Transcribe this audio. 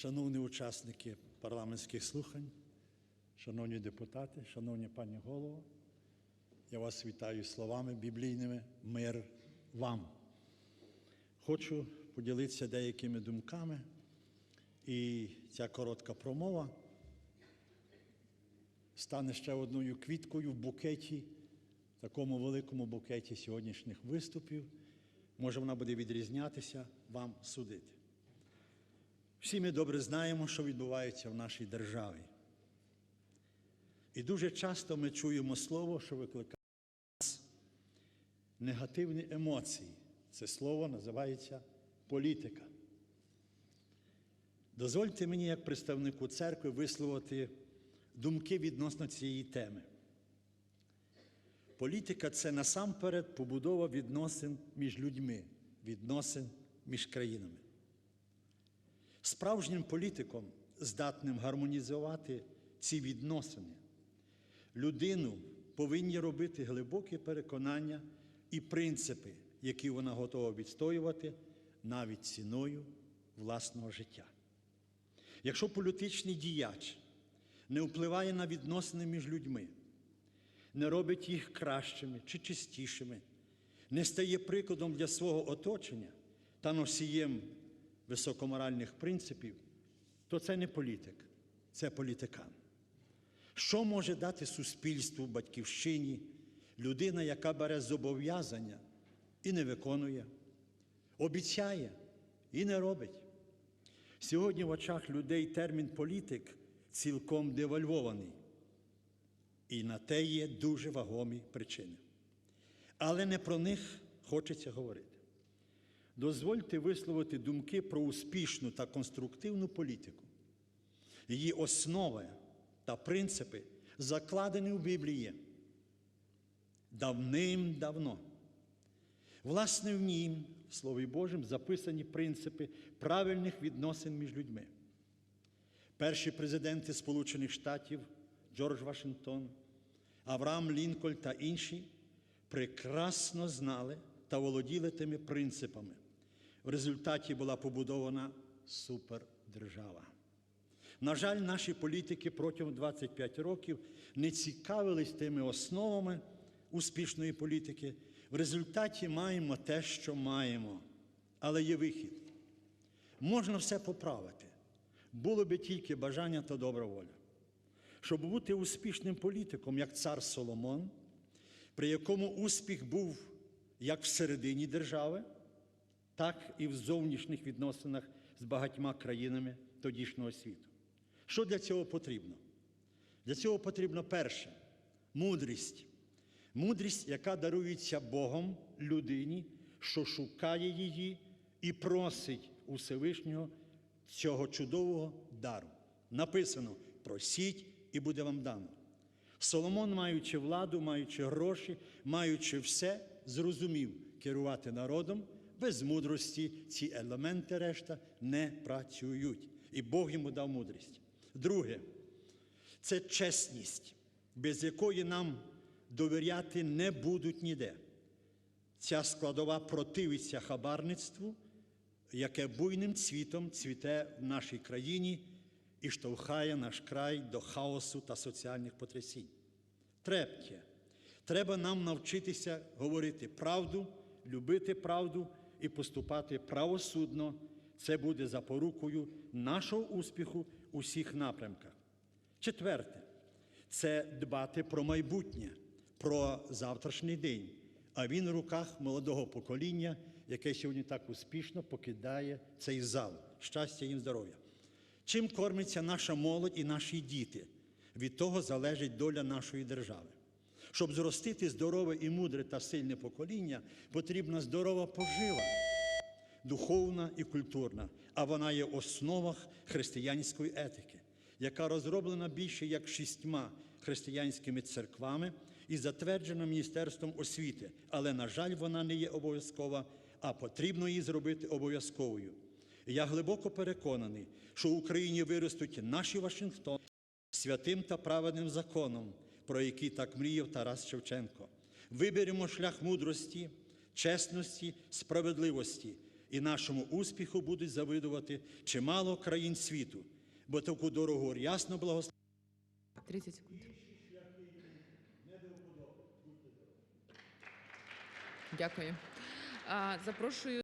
Шановні учасники парламентських слухань, шановні депутати, шановні пані голово, я вас вітаю словами біблійними мир вам. Хочу поділитися деякими думками, і ця коротка промова стане ще одною квіткою в букеті, в такому великому букеті сьогоднішніх виступів. Може, вона буде відрізнятися вам судити. Всі ми добре знаємо, що відбувається в нашій державі. І дуже часто ми чуємо слово, що викликає в нас негативні емоції. Це слово називається політика. Дозвольте мені, як представнику церкви, висловити думки відносно цієї теми. Політика це насамперед побудова відносин між людьми, відносин між країнами. Справжнім політиком, здатним гармонізувати ці відносини, людину повинні робити глибокі переконання і принципи, які вона готова відстоювати навіть ціною власного життя. Якщо політичний діяч не впливає на відносини між людьми, не робить їх кращими чи чистішими, не стає прикладом для свого оточення та носієм високоморальних принципів, то це не політик, це політикан. Що може дати суспільству, батьківщині людина, яка бере зобов'язання і не виконує, обіцяє і не робить? Сьогодні в очах людей термін політик цілком девальвований. І на те є дуже вагомі причини. Але не про них хочеться говорити. Дозвольте висловити думки про успішну та конструктивну політику. Її основи та принципи закладені у Біблії давним-давно. Власне, в нім, в Слові Божому, записані принципи правильних відносин між людьми. Перші президенти Сполучених Штатів Джордж Вашингтон, Авраам Лінкольн та інші прекрасно знали та володіли тими принципами. В результаті була побудована супердержава. На жаль, наші політики протягом 25 років не цікавились тими основами успішної політики. В результаті маємо те, що маємо, але є вихід. Можна все поправити. Було би тільки бажання та добра воля. Щоб бути успішним політиком, як цар Соломон, при якому успіх був як всередині держави, так і в зовнішніх відносинах з багатьма країнами тодішнього світу. Що для цього потрібно? Для цього потрібно перше мудрість. Мудрість, яка дарується Богом людині, що шукає її і просить у Всевишнього цього чудового дару. Написано: просіть і буде вам дано. Соломон, маючи владу, маючи гроші, маючи все, зрозумів керувати народом, без мудрості ці елементи решта не працюють. І Бог йому дав мудрість. Друге, це чесність, без якої нам довіряти не будуть ніде. Ця складова противиться хабарництву, яке буйним цвітом цвіте в нашій країні і штовхає наш край до хаосу та соціальних потрясінь. Третє, треба нам навчитися говорити правду, любити правду і поступати правосудно. Це буде запорукою нашого успіху у всіх напрямках. Четверте, це дбати про майбутнє, про завтрашній день. А він в руках молодого покоління, яке сьогодні так успішно покидає цей зал. Щастя їм здоров'я. Чим кормиться наша молодь і наші діти? Від того залежить доля нашої держави. Щоб зростити здорове і мудре та сильне покоління, потрібна здорова пожива, духовна і культурна, а вона є в основах християнської етики, яка розроблена більше як шістьма християнськими церквами і затверджена Міністерством освіти. Але, на жаль, вона не є обов'язкова, а потрібно її зробити обов'язковою. Я глибоко переконаний, що в Україні виростуть наші Вашингтон святим та праведним законом, про який так мріяв Тарас Шевченко. Виберемо шлях мудрості, чесності, справедливості І нашому успіху будуть завидувати чимало країн світу, бо таку дорогу рясно благословили. 30 секунд. Дякую. Запрошую